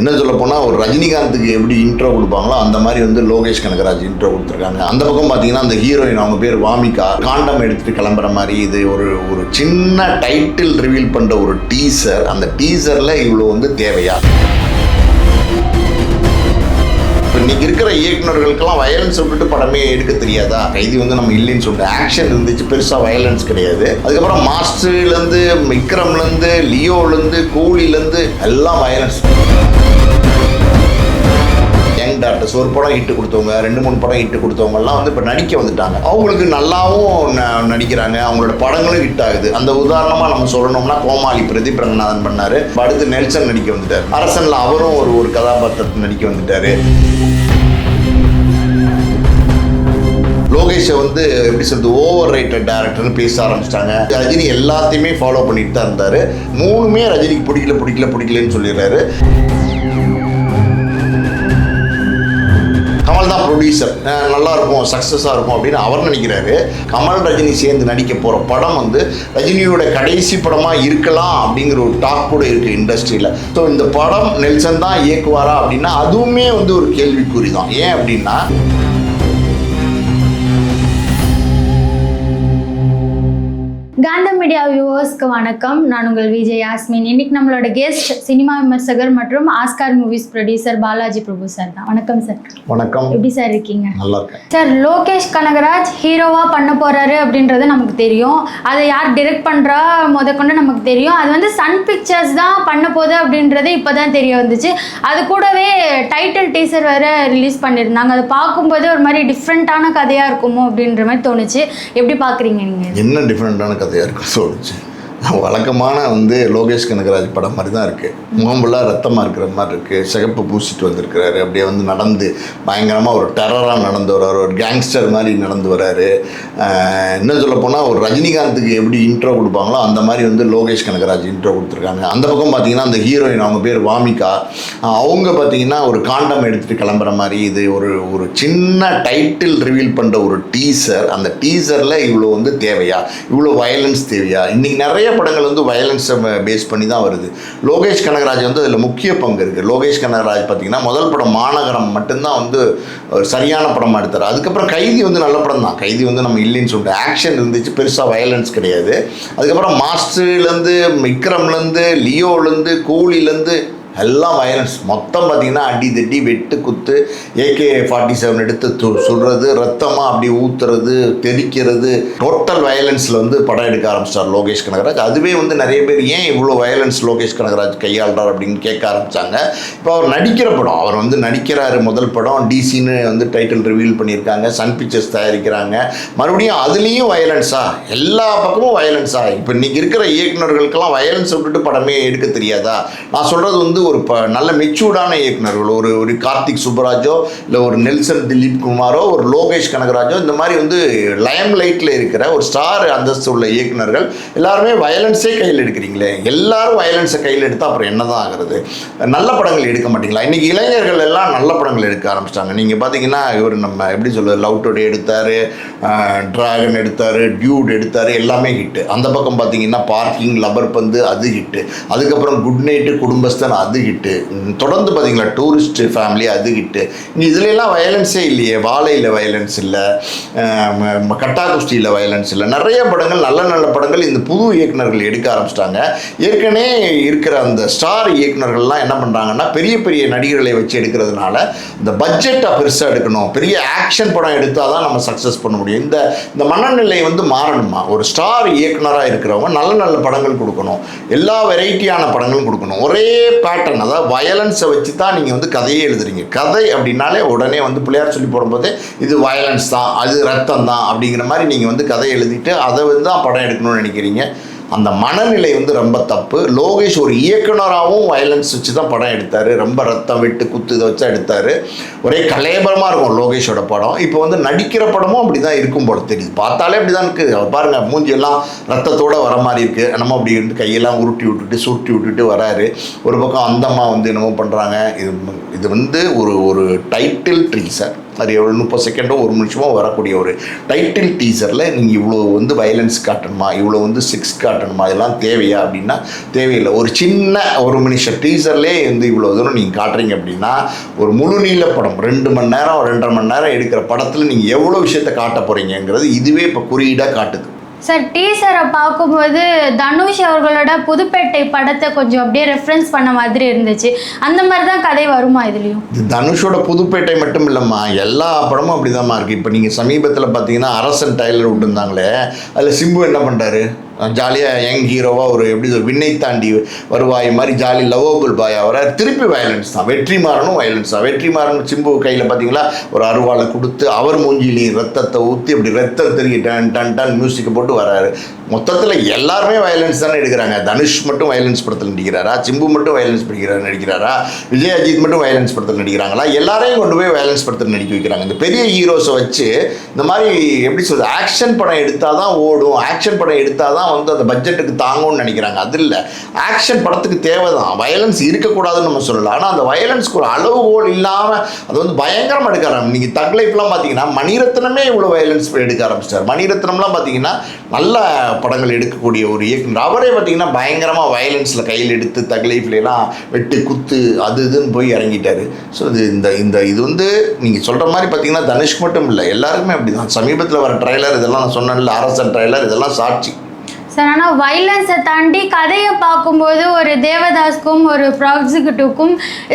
என்ன சொல்ல போனால் ஒரு ரஜினிகாந்துக்கு எப்படி இன்ட்ரோ கொடுப்பாங்களோ அந்த மாதிரி வந்து லோகேஷ் கனகராஜ் இன்ட்ரோ கொடுத்துருக்காங்க. அந்த பக்கம் பார்த்தீங்கன்னா அந்த ஹீரோயின் அவங்க பேர் வாமிகா. காண்டம் எடுத்துகிட்டு கிளம்புற மாதிரி இது ஒரு ஒரு சின்ன டைட்டில் ரிவீல் பண்ணுற ஒரு டீசர் அந்த டீசரில் இவ்வளோ வந்து தேவையா? இன்னைக்கு இருக்கிற இயக்குனர்களுக்கெல்லாம் வயலன்ஸ் விட்டுட்டு படமே எடுக்க தெரியாதா? கைதி வந்து நம்ம இல்லைன்னு சொல்லிட்டு ஆக்ஷன் இருந்துச்சு. பெருசாக வயலன்ஸ் கிடையாது. அதுக்கப்புறம் மாஸ்டர்லேருந்து விக்ரம்லேருந்து லியோலேருந்து கூலிலேருந்து எல்லாம் வயலன்ஸ் யங் டாக்டர்ஸ் ஒரு படம் இட்டு கொடுத்தவங்க ரெண்டு மூணு படம் இட்டு கொடுத்தவங்கலாம் வந்து இப்போ நடிக்க வந்துட்டாங்க. அவங்களுக்கு நல்லாவும் ந- நடிக்கிறாங்க. அவங்களோட படங்களும் ஹிட் ஆகுது. அந்த உதாரணமாக நம்ம சொல்லணும்னா கோமாளி பிரதீப் ரங்கநாதன் பண்ணார். அடுத்து நெல்சன் நடிக்க வந்துட்டார். அரசனில் அவரும் ஒரு ஒரு கதாபாத்திரத்தை நடிக்க வந்துட்டார். லோகேஷை வந்து எப்படி சொல்றது ஓவர் ரைட்டட் டேரக்டர்னு பேச ஆரம்பிச்சிட்டாங்க. ரஜினி எல்லாத்தையுமே ஃபாலோ பண்ணிட்டு தான் இருந்தாரு. மூணுமே ரஜினிக்கு பிடிக்கல பிடிக்கல பிடிக்கலன்னு சொல்லிடுறாரு. கமல் தான் ப்ரொடியூசர் நல்லா இருக்கும் சக்ஸஸாக இருக்கும் அப்படின்னு அவர் நினைக்கிறாரு. கமல் ரஜினி சேர்ந்து நடிக்க போகிற படம் வந்து ரஜினியோட கடைசி படமாக இருக்கலாம் அப்படிங்கிற ஒரு டாக் கூட இருக்குது இண்டஸ்ட்ரியில் ஸோ இந்த படம் நெல்சன் தான் இயக்குவாரா அப்படின்னா அதுவுமே வந்து ஒரு கேள்விக்குறி தான். ஏன் அப்படின்னா மீடியா வியூவர்ஸ்க்கு வணக்கம். நான் உங்கள் விஜய் யாஸ்மின். இன்னைக்கு நம்மளோட கெஸ்ட் சினிமா விமர்சகர் மற்றும் Oscar movies producer Balaji Prabhu sir தான். வணக்கம் சார் வணக்கம். எப்படி சார் இருக்கீங்க? நல்லா இருக்கேன். சார் லோகேஷ் கனகராஜ் ஹீரோவா பண்ண போறாரு அப்படின்றது நமக்கு தெரியும். அதை யார் டிரெக்ட் பண்றா முதற்கொண்டு நமக்கு தெரியும். அது வந்து சன் பிக்சர்ஸ் தான் பண்ண போகுது அப்படின்றது இப்போதான் தெரிய வந்துச்சு. அது கூடவே டைட்டில் டீசர் வேற ரிலீஸ் பண்ணியிருந்தாங்க. அதை பார்க்கும்போது ஒரு மாதிரி டிஃப்ரெண்ட்டான கதையா இருக்குமோ அப்படின்ற மாதிரி தோணுச்சு. எப்படி பாக்குறீங்க நீங்க? என்ன டிஃப்ரெண்ட்டான கதையாக இருக்கும்? தோணுச்சு வழக்கமான வந்து லோகேஷ் கனகராஜ் படம் மாதிரி தான் இருக்குது முகம் ரத்தமாக இருக்கிற மாதிரி இருக்குது சிகப்பு பூசிட்டு வந்திருக்கிறாரு. அப்படியே வந்து நடந்து பயங்கரமாக ஒரு டெரராக நடந்து வர்றாரு. ஒரு கேங்ஸ்டர் மாதிரி நடந்து வர்றாரு. என்ன சொல்லப்போனால் சொல்ல போனால் ஒரு ரஜினிகாந்துக்கு எப்படி இன்ட்ரோ கொடுப்பாங்களோ அந்த மாதிரி வந்து லோகேஷ் கனகராஜ் இன்ட்ரோ கொடுத்துருக்காங்க. அந்த பக்கம் பார்த்தீங்கன்னா அந்த ஹீரோயின் அவங்க பேர் வாமிகா. அவங்க பார்த்தீங்கன்னா ஒரு காண்டம் எடுத்துகிட்டு கிளம்புற மாதிரி இது ஒரு ஒரு சின்ன டைட்டில் ரிவீல் பண்ணுற ஒரு டீசர் அந்த டீசரில் இவ்வளோ வந்து தேவையா? இவ்வளோ வயலன்ஸ் தேவையா? இன்றைக்கி நிறைய படங்கள் வந்து வயலன்ஸை பேஸ் பண்ணி தான் வருது. லோகேஷ் கனகராஜ் வந்து அதில் முக்கிய பங்கு இருக்குது லோகேஷ் கனகராஜ் பார்த்திங்கன்னா முதல் படம் மாநகரம் மட்டும்தான் வந்து ஒரு சரியான படமாக எடுத்தார். அதுக்கப்புறம் கைதி வந்து நல்ல படம் தான் கைதி வந்து நம்ம இல்லைன்னு சொல்லிட்டு ஆக்ஷன் இருந்துச்சு. பெருசாக வயலன்ஸ் கிடையாது. அதுக்கப்புறம் மாஸ்டர்லேருந்து விக்ரம்லேருந்து லியோலேருந்து கூலிலேருந்து எல்லாம் வயலன்ஸ் மொத்தம் பார்த்தீங்கன்னா அடி தட்டி வெட்டு குத்து ஏகே ஃபார்ட்டி செவன் எடுத்து து- சுடுறது ரத்தமாக அப்படி ஊத்துறது தெறிக்கிறது. டோட்டல் வயலன்ஸில் வந்து படம் எடுக்க ஆரம்பிச்சிட்டார் லோகேஷ் கனகராஜ். அதுவே வந்து நிறைய பேர் ஏன் இவ்வளோ வயலன்ஸ் லோகேஷ் கனகராஜ் கையாளுறார் அப்படின்னு கேட்க ஆரம்பிச்சாங்க. இப்போ அவர் நடிக்கிற படம் அவர் வந்து நடிக்கிறாரு முதல் படம். டிசின்னு வந்து டைட்டில் ரிவீல் பண்ணியிருக்காங்க. சன் பிக்சர்ஸ் தயாரிக்கிறாங்க. மறுபடியும் அதுலேயும் வயலன்ஸா எல்லா பக்கமும் வயலன்ஸா இப்போ இன்றைக்கி இருக்கிற இயக்குனர்களுக்கெல்லாம் வயலன்ஸ் விட்டுட்டு படமே எடுக்க தெரியாதா? நான் சொல்கிறது வந்து ஒரு ப நல்ல மெச்சூர்டான இயக்குனர்கள் ஒரு ஒரு கார்த்திக் சுப்பராஜோ இல்லை ஒரு நெல்சன் திலீப் குமாரோ ஒரு லோகேஷ் கனகராஜோ இந்த மாதிரி வந்து லயம் லைட்டில் இருக்கிற ஒரு ஸ்டார் அந்தஸ்து உள்ள இயக்குனர்கள் எல்லாருமே வயலன்ஸே கையில் எடுக்கிறீங்களே? எல்லாரும் வயலன்ஸை கையில் எடுத்தால் அப்புறம் என்ன தான் ஆகுறது? நல்ல படங்கள் எடுக்க மாட்டீங்களா? இன்றைக்கி இளைஞர்கள் எல்லாம் நல்ல படங்கள் எடுக்க ஆரம்பிச்சிட்டாங்க. நீங்கள் பார்த்தீங்கன்னா இவர் நம்ம எப்படி சொல்றது லவ் டுடே எடுத்தார் டிராகன் எடுத்தார் டியூட் எடுத்தார் எல்லாமே ஹிட்டு அந்த பக்கம் பார்த்தீங்கன்னா பார்க்கிங் லபர் பந்து அது ஹிட்டு அதுக்கப்புறம் குட் நைட்டு குடும்பஸ்தன் அது அதுகிட்டு தொடர்ந்து பார்த்தீங்களா டூரிஸ்ட்டு ஃபேமிலி அதுகிட்டு இங்கே இதுலலாம் வயலன்ஸே இல்லையே வாழையில் வயலன்ஸ் இல்லை கட்டா குஸ்தியில் வயலன்ஸ் இல்லை. நிறைய படங்கள் நல்ல நல்ல படங்கள் இந்த புது இயக்குனர்கள் எடுக்க ஆரம்பிச்சிட்டாங்க. ஏற்கனவே இருக்கிற அந்த ஸ்டார் இயக்குனர்கள்லாம் என்ன பண்ணுறாங்கன்னா பெரிய பெரிய நடிகர்களை வச்சு எடுக்கிறதுனால இந்த பட்ஜெட்டை பெருசாக எடுக்கணும். பெரிய ஆக்ஷன் படம் எடுத்தால் தான் நம்ம சக்ஸஸ் பண்ண முடியும். இந்த இந்த மனநிலை வந்து மாறணுமா? ஒரு ஸ்டார் இயக்குனராக இருக்கிறவங்க நல்ல நல்ல படங்கள் கொடுக்கணும். எல்லா வெரைட்டியான படங்களும் கொடுக்கணும். ஒரே பேட்டர்ன் அதாவது வயலன்ஸை வச்சு தான் நீங்கள் வந்து கதையே எழுதுறீங்க. கதை அப்படின்னாலே உடனே வந்து பிள்ளையார் சொல்லி போடும்போது இது வயலன்ஸ் தான் அது ரத்தம் தான் அப்படிங்கிற மாதிரி நீங்கள் வந்து கதை எழுதிட்டு அதை வந்து தான் படம் எடுக்கணும்னு நினைக்கிறீங்க. அந்த மனநிலை வந்து ரொம்ப தப்பு. லோகேஷ் ஒரு இயக்குனராகவும் வயலன்ஸ் வச்சு தான் படம் எடுத்தார். ரொம்ப ரத்தம் விட்டு குத்து இதை வச்சு எடுத்தார். ஒரே கலையபரமாக இருக்கும் லோகேஷோட படம். இப்போ வந்து நடிக்கிற படமும் அப்படி தான் இருக்கும் போல தெரியுது. பார்த்தாலே அப்படி தான் இருக்குது பாருங்கள் மூஞ்சியெல்லாம் ரத்தத்தோடு வர மாதிரி இருக்குது நம்ம அப்படி இருந்து கையெல்லாம் உருட்டி விட்டுட்டு சுருட்டி விட்டுட்டு வராரு. ஒரு பக்கம் அந்தம்மா வந்து என்னமோ பண்ணுறாங்க இது இது வந்து ஒரு ஒரு டைட்டில் ட்ரீசர் அது எவ்வளோ முப்பது செகண்டோ ஒரு நிமிஷமோ வரக்கூடிய ஒரு டைட்டில் டீசரில் நீங்கள் இவ்வளோ வந்து வயலன்ஸ் காட்டணுமா? இவ்வளோ வந்து சிக்ஸ் காட்டணுமா? இதெல்லாம் தேவையா அப்படின்னா தேவையில்லை. ஒரு சின்ன ஒரு நிமிஷம் டீசர்லே வந்து இவ்வளோ தூரம் நீங்கள் காட்டுறீங்க அப்படின்னா ஒரு முழு நீள படம் ரெண்டு மணி நேரம் ரெண்டரை மணி நேரம் எடுக்கிற படத்தில் நீங்கள் எவ்வளோ விஷயத்தை காட்ட போகிறீங்கிறது இதுவே இப்போ குறியீடாக காட்டுது. சார் டீசரை பார்க்கும்போது தனுஷ் அவர்களோட புதுப்பேட்டை படத்தை கொஞ்சம் அப்படியே ரெஃபரன்ஸ் பண்ண மாதிரி இருந்துச்சு. அந்த மாதிரி தான் கதை வருமா இதுலேயும்? தனுஷோட புதுப்பேட்டை மட்டும் இல்லைம்மா. எல்லா படமும் அப்படிதாம்மா இருக்குது இப்போ நீங்கள் சமீபத்தில் பார்த்தீங்கன்னா அரசன் டைலர் விட்டுருந்தாங்களே. அதில் சிம்பு என்ன பண்ணுறாரு ஜாலியாக யங் ஹீரோவாக ஒரு எப்படி ஒரு விண்ணை தாண்டி வருவாய் மாதிரி ஜாலி லவ்வபிள் பாய் அவரை திருப்பி வயலன்ஸ் தான். வெற்றிமாறனும் வயலன்ஸ் தான். வெற்றிமாறன் சிம்பு கையில் பார்த்தீங்களா ஒரு அருவாளை கொடுத்து அவர் மூஞ்சிலையும் ரத்தத்தை ஊற்றி அப்படி ரத்தம் தெரிய டன் டன் டன் மியூசிக்கை போட்டு வராரு மொத்தத்தில் எல்லாருமே வயலன்ஸ் தானே எடுக்கிறாங்க. தனுஷ் மட்டும் வயலன்ஸ் படத்தில் நடிக்கிறாரா? சிம்பு மட்டும் வயலன்ஸ் படிக்கிறார் நடிக்கிறாரா? விஜய் அஜித் மட்டும் வயலன்ஸ் படத்தில் நடிக்கிறாங்களா? எல்லாரையும் கொண்டு போய் வயலன்ஸ் படத்தில் நடிக்க வைக்கிறாங்க. இந்த பெரிய ஹீரோஸை வச்சு இந்த மாதிரி எப்படி சொல்றது? ஆக்ஷன் படம் எடுத்தால் தான் ஓடும். ஆக்ஷன் படம் எடுத்தால் தான் வந்து அந்த பட்ஜெட்டுக்கு தாங்கும்னு நினைக்கிறாங்க. அது இல்லை. ஆக்ஷன் படத்துக்கு தேவை தான் வயலன்ஸ் இருக்கக்கூடாதுன்னு நம்ம சொல்லலாம் ஆனால் அந்த வயலன்ஸ்க்கு ஒரு அளவுகோல் இல்லாமல் அது வந்து பயங்கரமாக எடுக்க ஆரம்பிச்சு நீங்கள் தக் லைஃப்லாம் பார்த்தீங்கன்னா மணிரத்னமே இவ்வளோ வயலன்ஸ் எடுக்க ஆரம்பிச்சிட்டார். மணிரத்னம்லாம் பார்த்தீங்கன்னா நல்ல படங்கள் எடுக்கக்கூடிய ஒரு இயக்குனர். அவரே பார்த்தீங்கன்னா பயங்கரமாக வயலன்ஸில் கையில் எடுத்து தக் லைஃப்லாம் வெட்டு குத்து அது இதுன்னு போய் இறங்கிட்டார். ஸோ இது இந்த இந்த இது வந்து நீங்கள் சொல்கிற மாதிரி பார்த்தீங்கன்னா தனுஷ் மட்டும் இல்லை எல்லாருக்குமே அப்படி தான் சமீபத்தில் வர ட்ரைலர் இதெல்லாம் நான் சொன்னேன்ல அரசன் ட்ரைலர் இதெல்லாம் சாட்சி. சார் ஆனால் வைலன்ஸை தாண்டி கதையை பார்க்கும்போது ஒரு தேவதாஸ்க்கும் ஒரு ப்ராக்ஸிகட்டுக்கும்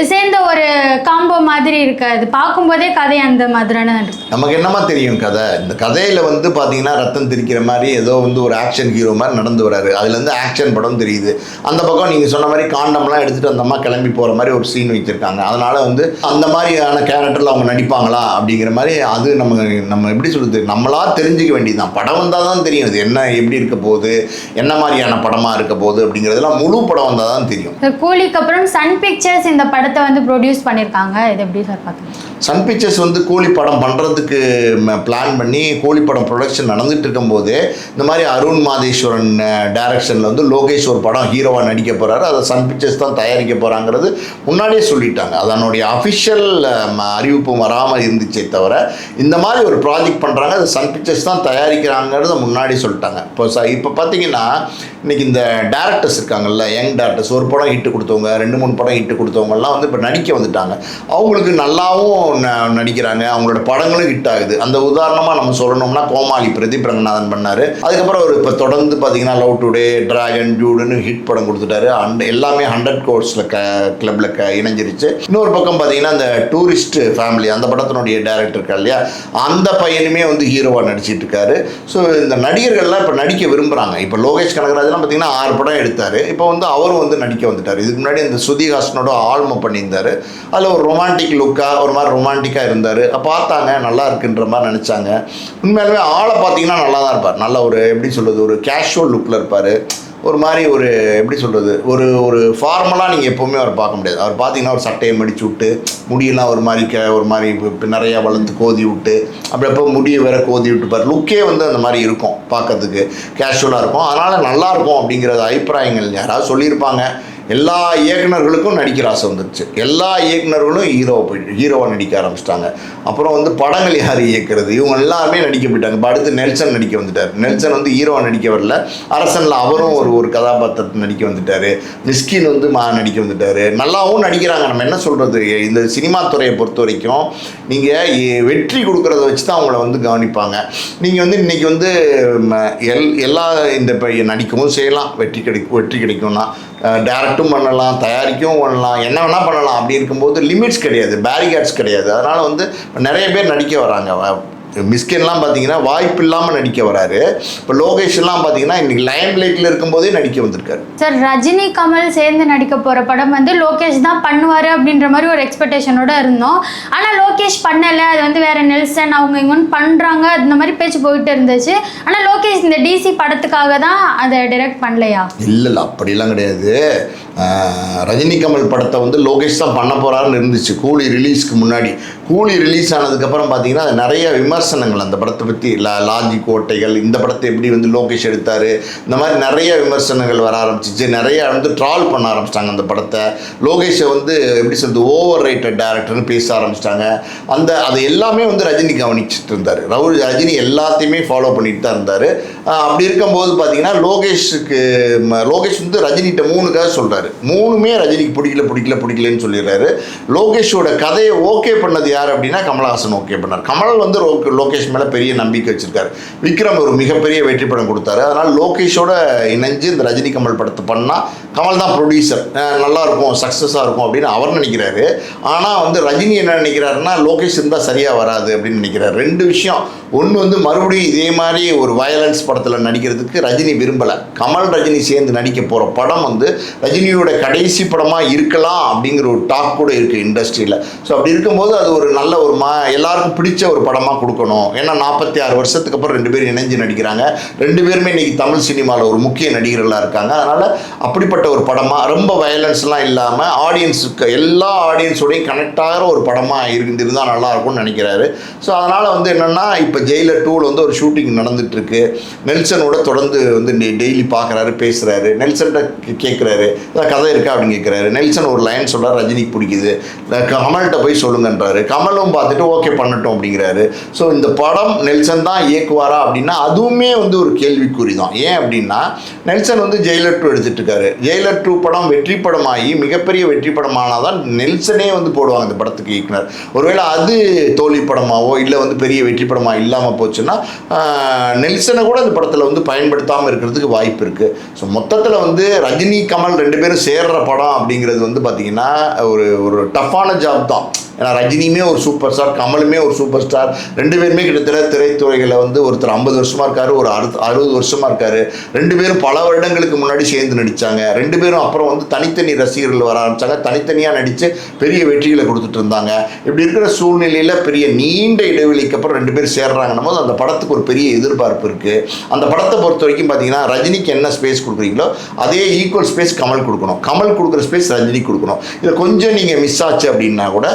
சேர்ந்த ஒரு காம்போ மாதிரி இருக்காது பார்க்கும்போதே கதை அந்த மாதிரியான இருக்கு. நமக்கு என்னமா தெரியும் கதை? இந்த கதையில் வந்து பார்த்தீங்கன்னா ரத்தம் திரிக்கிற மாதிரி ஏதோ வந்து ஒரு ஆக்ஷன் ஹீரோ மாதிரி நடந்து வராரு. அதுலேருந்து ஆக்ஷன் படம் தெரியுது. அந்த பக்கம் நீங்கள் சொன்ன மாதிரி காண்டம்லாம் எடுத்துகிட்டு அந்த அம்மா கிளம்பி போகிற மாதிரி ஒரு சீன் வச்சுருக்காங்க அதனால் வந்து அந்த மாதிரியான கேரக்டரில் அவங்க நடிப்பாங்களா அப்படிங்கிற மாதிரி அது நம்ம நம்ம எப்படி சொல்கிறது நம்மளா தெரிஞ்சுக்க வேண்டியதுதான். படம் வந்தால் தான் தெரியும். இது என்ன எப்படி இருக்க போகுது? என்ன மாதிரியான படமாக இருக்க போகுது அப்படிங்கிறதெல்லாம் முழு படம் வந்தால் தான் தெரியும். சார் கூலிக்கு அப்புறம் சன் பிக்சர்ஸ் இந்த படத்தை வந்து ப்ரொடியூஸ் பண்ணியிருக்காங்க. இது எப்படி சார் பார்க்குறீங்க? சன் பிக்சர்ஸ் வந்து கோழி படம் பண்ணுறதுக்கு பிளான் பண்ணி கோழி படம் ப்ரொடக்ஷன் நடந்துகிட்டு இருக்கும்போது இந்த மாதிரி அருண் மாதேஸ்வரன் டைரக்ஷனில் வந்து லோகேஷ் ஒரு படம் ஹீரோவாக நடிக்க போகிறாரு அதை சன் பிக்சர்ஸ் தான் தயாரிக்க போகிறாங்கிறது முன்னாடியே சொல்லிட்டாங்க. அதனுடைய அஃபிஷியல் அறிவிப்பு வராமல் இருந்துச்சே தவிர இந்த மாதிரி ஒரு ப்ராஜெக்ட் பண்ணுறாங்க அது சன் பிக்சர்ஸ் தான் தயாரிக்கிறாங்கிறத முன்னாடி சொல்லிட்டாங்க. இப்போ ச இப்போ பார்த்தீங்கன்னா இன்னைக்கு இந்த டேரக்டர்ஸ் இருக்காங்கல்ல யங் டேரக்டர்ஸ் ஒரு படம் ஹிட்டு கொடுத்தவங்க ரெண்டு மூணு படம் ஹிட்டு கொடுத்தவங்கலாம் வந்து இப்போ நடிக்க வந்துட்டாங்க. அவங்களுக்கு நல்லாவும் நடிக்கிறாங்க. அவங்களோட படங்களும் ஹிட் ஆகுது. அந்த உதாரணமாக நம்ம சொல்லணும்னா கோமாளி பிரதீப் ரங்கநாதன் பண்ணார். அதுக்கப்புறம் அவர் இப்போ தொடர்ந்து பார்த்தீங்கன்னா லவ் டுடே டிராகன் ஜூடுன்னு ஹிட் படம் கொடுத்துட்டாரு. அண்ட் எல்லாமே ஹண்ட்ரட் கோர்ஸில் க கிளப்பில் க இணைஞ்சிருச்சு. இன்னொரு பக்கம் பார்த்தீங்கன்னா அந்த டூரிஸ்ட் ஃபேமிலி அந்த படத்தினுடைய டேரக்டர் இருக்கா இல்லையா? அந்த பையனுமே வந்து ஹீரோவாக நடிச்சிட்டு இருக்காரு. ஸோ இந்த நடிகர்கள்லாம் இப்போ நடிக்க விரும்புகிறாங்க இப்போ லோகேஷ் கனகராஜ்லாம் பார்த்தீங்கன்னா ஆறு படம் எடுத்தார். இப்போ வந்து அவரும் வந்து நடிக்க வந்துட்டார். இதுக்கு முன்னாடி இந்த சுதிஹாசனோட ஆல்ம பண்ணியிருந்தார். அதில் ஒரு ரொமான்டிக் லுக்காக ஒரு மாதிரி ரொமான்டிக்காக இருந்தார். பார்த்தாங்க நல்லா இருக்குன்ற மாதிரி நினச்சாங்க. உண்மையாலுமே ஆளை பார்த்தீங்கன்னா நல்லா தான் இருப்பார். நல்ல ஒரு எப்படி சொல்கிறது ஒரு கேஷுவல் லுக்கில் இருப்பார். ஒரு மாதிரி ஒரு எப்படி சொல்கிறது ஒரு ஒரு ஃபார்மலாக நீங்கள் எப்போவுமே அவர் பார்க்க முடியாது. அவர் பார்த்தீங்கன்னா ஒரு சட்டையை மடிச்சு விட்டு முடியெல்லாம் ஒரு மாதிரி க ஒரு மாதிரி இப்போ நிறையா வளர்த்து கோதி விட்டு அப்படி எப்போ முடியை வேற கோதி விட்டுப்பார் லுக்கே வந்து அந்த மாதிரி இருக்கும் பார்க்கறதுக்கு. கேஷுவலாக இருக்கும். அதனால் நல்லா இருக்கும் அப்படிங்கிறது அபிப்பிராயங்கள் யாராவது சொல்லியிருப்பாங்க. எல்லா இயக்குனர்களுக்கும் நடிக்கிற ஆசை வந்துருச்சு. எல்லா இயக்குனர்களும் ஹீரோ போயிட்டு ஹீரோவாக நடிக்க ஆரம்பிச்சிட்டாங்க. அப்புறம் வந்து படங்கள் யார் இயக்குறது? இவங்க எல்லாருமே நடிக்க போயிட்டாங்க. இப்போ அடுத்து நெல்சன் நடிக்க வந்துட்டார். நெல்சன் வந்து ஹீரோவாக நடிக்க வரல. அரசனில் அவரும் ஒரு ஒரு கதாபாத்திரத்தை நடிக்க வந்துட்டார். மிஸ்கின் வந்து மா நடிக்க வந்துட்டார். நல்லாவும் நடிக்கிறாங்க. நம்ம என்ன சொல்கிறது இந்த சினிமா துறையை பொறுத்த வரைக்கும் நீங்கள் வெற்றி கொடுக்குறத வச்சு தான் அவங்கள வந்து கவனிப்பாங்க. நீங்கள் வந்து இன்றைக்கி வந்து ம, எல் எல்லா இந்த இப்போ நடிக்கவும் செய்யலாம். வெற்றி கிடைக்கும் வெற்றி கிடைக்கும்னா டேரக்டும் பண்ணலாம் தயாரிக்கவும் பண்ணலாம் என்ன வேணால் பண்ணலாம். அப்படி இருக்கும்போது லிமிட்ஸ் கிடையாது பேரிகேட்ஸ் கிடையாது. அதனால் வந்து நிறைய பேர் நடிக்க வராங்க. மிஸ்கின்லாம் பார்த்தீங்கன்னா வாய்ப்பு இல்லாமல் நடிக்க வராரு. இப்போ லோகேஷ்லாம் பார்த்தீங்கன்னா இன்னைக்கு லைம் லைட்டில் இருக்கும்போதே நடிக்க வந்திருக்காரு. சார் ரஜினி கமல் சேர்ந்து நடிக்க போகிற படம் வந்து லோகேஷ் தான் பண்ணுவார் அப்படின்ற மாதிரி ஒரு எக்ஸ்பெக்டேஷனோட இருந்தோம். ஆனால் லோகேஷ் பண்ணலை. அது வந்து வேற நெல்சன் அவங்க இவங்கன்னு பண்ணுறாங்க அந்த மாதிரி பேச்சு போயிட்டு இருந்துச்சு. ஆனால் லோகேஷ் இந்த டிசி படத்துக்காக தான் அதை டைரக்ட் பண்ணலையா? இல்லை இல்லை. அப்படிலாம் கிடையாது. ரஜினி கமல் படத்தை வந்து லோகேஷ் தான் பண்ண போகிறாருன்னு இருந்துச்சு. கூலி ரிலீஸ்க்கு முன்னாடி. கூலி ரிலீஸ் ஆனதுக்கப்புறம் பார்த்தீங்கன்னா அது நிறைய விமர்சனங்கள். அந்த படத்தை பற்றி லா லாஜி கோட்டைகள் இந்த படத்தை எப்படி வந்து லோகேஷ் எடுத்தார் இந்த மாதிரி நிறைய விமர்சனங்கள் வர ஆரம்பிச்சிச்சு. நிறைய வந்து ட்ரால் பண்ண ஆரம்பிச்சிட்டாங்க அந்த படத்தை. லோகேஷை வந்து எப்படி சொல்றது ஓவர் ரைட்டட் டேரக்டர்னு பேச ஆரம்பிச்சிட்டாங்க. அந்த அது எல்லாமே வந்து ரஜினி கவனிச்சுட்டு இருந்தார். ரவுல் ரஜினி எல்லாத்தையுமே ஃபாலோ பண்ணிட்டு தான் இருந்தார். அப்படி இருக்கும்போது பார்த்தீங்கன்னா லோகேஷுக்கு லோகேஷ் வந்து ரஜினிகிட்ட மூணுக்காக சொல்கிறாரு மூணுமே ரஜினிக்கு பிடிக்கல பிடிக்கல பிடிக்கலன்னு சொல்லிடுறாரு. லோகேஷோட கதையை ஓகே பண்ணது யார் அப்படின்னா கமலஹாசன் ஓகே பண்ணார். கமல் வந்து லோகேஷ் மேலே பெரிய நம்பிக்கை வச்சுருக்காரு. விக்ரம் ஒரு மிகப்பெரிய வெற்றி படம் கொடுத்தாரு. அதனால் லோகேஷோட இணைஞ்சு இந்த ரஜினி கமல் படத்தை பண்ணால் கமல் தான் ப்ரொடியூசர் நல்லா இருக்கும் சக்ஸஸாக இருக்கும் அப்படின்னு அவர் நினைக்கிறாரு. ஆனால் வந்து ரஜினி என்ன நினைக்கிறாருன்னா லோகேஷ் இருந்தால் சரியாக வராது அப்படின்னு நினைக்கிறாரு. ரெண்டு விஷயம். ஒன்று வந்து மறுபடியும் இதே மாதிரி ஒரு வயலன்ஸ் படத்தில் நடிக்கிறதுக்கு ரஜினி விரும்பலை. கமல் ரஜினி சேர்ந்து நடிக்க போகிற படம் வந்து ரஜினியோட கடைசி படமாக இருக்கலாம் அப்படிங்கிற ஒரு டாக் கூட இருக்குது இண்டஸ்ட்ரியில் ஸோ அப்படி இருக்கும்போது அது ஒரு நல்ல ஒரு மா எல்லாருக்கும் பிடிச்ச ஒரு படமாக கொடுக்கணும் ஏன்னா நாற்பத்தி ஆறு வருஷத்துக்கு அப்புறம் ரெண்டு பேரும் இணைஞ்சு நடிக்கிறாங்க. ரெண்டு பேருமே இன்னைக்கு தமிழ் சினிமாவில் ஒரு முக்கிய நடிகர்களாக இருக்காங்க. அதனால் அப்படிப்பட்ட ஒரு படமாக ரொம்ப வயலன்ஸ்லாம் இல்லாமல் ஆடியன்ஸுக்கு எல்லா ஆடியன்ஸோடையும் கனெக்ட் ஆகிற ஒரு படமாக இருந்திருந்தால் நல்லா இருக்கும்னு நினைக்கிறாரு. ஸோ அதனால் வந்து என்னென்னா இப்போ ஜெயிலர் டூவில் வந்து ஒரு ஷூட்டிங் நடந்துகிட்ருக்கு நெல்சனோட தொடர்ந்து வந்து டெய்லி பார்க்குறாரு பேசுகிறாரு நெல்சன்கிட்ட கேட்குறாரு ஏதாவது கதை இருக்கா? அப்படின்னு கேட்குறாரு நெல்சன் ஒரு லைன் சொல்கிறார் ரஜினிக்கு பிடிக்குது. கமல்கிட்ட போய் சொல்லுங்கன்றாரு. கமலும் பார்த்துட்டு ஓகே பண்ணட்டும் அப்படிங்கிறாரு. ஸோ இந்த படம் நெல்சன் தான் இயக்குவாரா அப்படின்னா அதுவுமே வந்து ஒரு கேள்விக்குறி தான் ஏன் அப்படின்னா நெல்சன் வந்து ஜெயிலர் டூ எடுத்துட்டு இருக்காரு ஜெயிலர் டூ படம் வெற்றி படமாகி மிகப்பெரிய வெற்றி படமானால் தான் நெல்சனே வந்து போடுவாங்க இந்த படத்துக்கு இயக்குனர். ஒருவேளை அது தோல்வி படமாவோ இல்லை வந்து பெரிய வெற்றி படமாக இல்லாமல் போச்சுன்னா நெல்சனை கூட இந்த படத்தில் வந்து பயன்படுத்தாமல் இருக்கிறதுக்கு வாய்ப்பு இருக்குது ஸோ மொத்தத்தில் வந்து ரஜினி கமல் ரெண்டு பேரும் சேர்ற படம் அப்படிங்கிறது வந்து பார்த்திங்கன்னா ஒரு ஒரு டஃப்பான ஜாப் தான். ஏன்னா ரஜினியுமே ஒரு சூப்பர் ஸ்டார் கமலுமே ஒரு சூப்பர் ஸ்டார் ரெண்டு பேருமே கிட்டத்தட்ட திரைத்துறைகளில் வந்து ஒருத்தர் ஐம்பது வருஷமாக இருக்காரு ஒரு அறு அறுபது வருஷமாக இருக்காரு. ரெண்டு பேரும் பல வருடங்களுக்கு முன்னாடி சேர்ந்து நடித்தாங்க ரெண்டு பேரும் அப்புறம் வந்து தனித்தனி ரசிகர்கள் வர ஆரம்பித்தாங்க தனித்தனியாக நடித்து பெரிய வெற்றிகளை கொடுத்துட்டு இருந்தாங்க. இப்படி இருக்கிற சூழ்நிலையில் பெரிய நீண்ட இடைவெளிக்கு அப்புறம் ரெண்டு பேரும் சேர்றாங்கன்னும் போது அந்த படத்துக்கு ஒரு பெரிய எதிர்பார்ப்பு இருக்குது அந்த படத்தை பொறுத்த வரைக்கும் பார்த்தீங்கன்னா ரஜினிக்கு என்ன ஸ்பேஸ் கொடுக்குறீங்களோ அதே ஈக்குவல் ஸ்பேஸ் கமல் கொடுக்கணும். கமல் கொடுக்குற ஸ்பேஸ் ரஜினி கொடுக்கணும். இதில் கொஞ்சம் நீங்கள் மிஸ் ஆச்சு அப்படின்னா கூட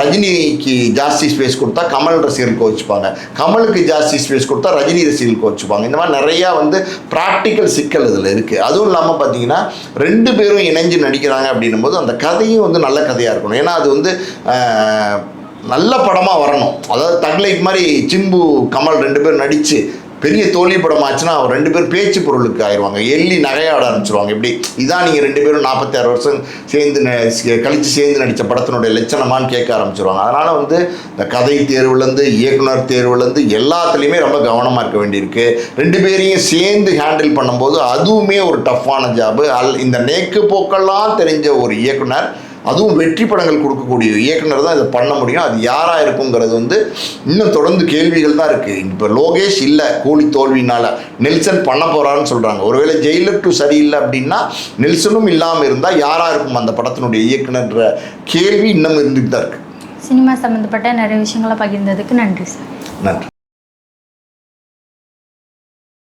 ரஜினிக்கு ஜாஸ்தி ஸ்பேஸ் கொடுத்தா கமல் ரசிகர்களுக்கு வச்சுப்பாங்க கமலுக்கு ஜாஸ்தி ஸ்பேஸ் கொடுத்தா ரஜினி ரசிகர்களுக்கு வச்சுப்பாங்க இந்த மாதிரி நிறையா வந்து ப்ராக்டிக்கல் சிக்கல் இதில் இருக்குது அதுவும் இல்லாமல் பார்த்தீங்கன்னா ரெண்டு பேரும் இணைஞ்சு நடிக்கிறாங்க அப்படின்னும் போது அந்த கதையும் வந்து நல்ல கதையாக இருக்கணும். ஏன்னா அது வந்து நல்ல படமாக வரணும். அதாவது தக்லைஃப் மாதிரி சிம்பு கமல் ரெண்டு பேரும் நடித்து பெரிய தோல்வி படம் ஆச்சுன்னா அவர் ரெண்டு பேரும் பேச்சு பொருளுக்கு ஆயிடுவாங்க எள்ளி நகையாட ஆரம்பிச்சிருவாங்க. இப்படி இதான் நீங்கள் ரெண்டு பேரும் நாற்பத்தாறு வருஷம் சேர்ந்து கழித்து சேர்ந்து நடித்த படத்தினுடைய லட்சணமான்னு கேட்க ஆரம்பிச்சிருவாங்க. அதனால் வந்து இந்த கதை தேர்வுலேருந்து இயக்குனர் தேர்வுலேருந்து எல்லாத்துலேயுமே ரொம்ப கவனமாக இருக்க வேண்டியிருக்கு. ரெண்டு பேரையும் சேர்ந்து ஹேண்டில் பண்ணும்போது அதுவுமே ஒரு டஃப்பான ஜாபு. அல் இந்த நேக்கு போக்கெல்லாம் தெரிஞ்ச ஒரு இயக்குனர் அதுவும் வெற்றி படங்கள் கொடுக்கக்கூடிய இயக்குனர் தான் இதை பண்ண முடியும். அது யாராக இருக்குங்கிறது வந்து இன்னும் தொடர்ந்து கேள்விகள் தான் இருக்குது இப்போ லோகேஷ் இல்லை கூலி தோல்வினால நெல்சன் பண்ண போகிறான்னு சொல்கிறாங்க ஒருவேளை ஜெயிலர் டூ சரியில்லை அப்படின்னா நெல்சனும் இல்லாமல் இருந்தால் யாராக இருக்கும் அந்த படத்தினுடைய இயக்குனர்ன்ற கேள்வி இன்னும் இருந்துட்டு தான் இருக்குது சினிமா சம்மந்தப்பட்ட நிறைய விஷயங்களை பகிர்ந்ததுக்கு நன்றி சார். நன்றி.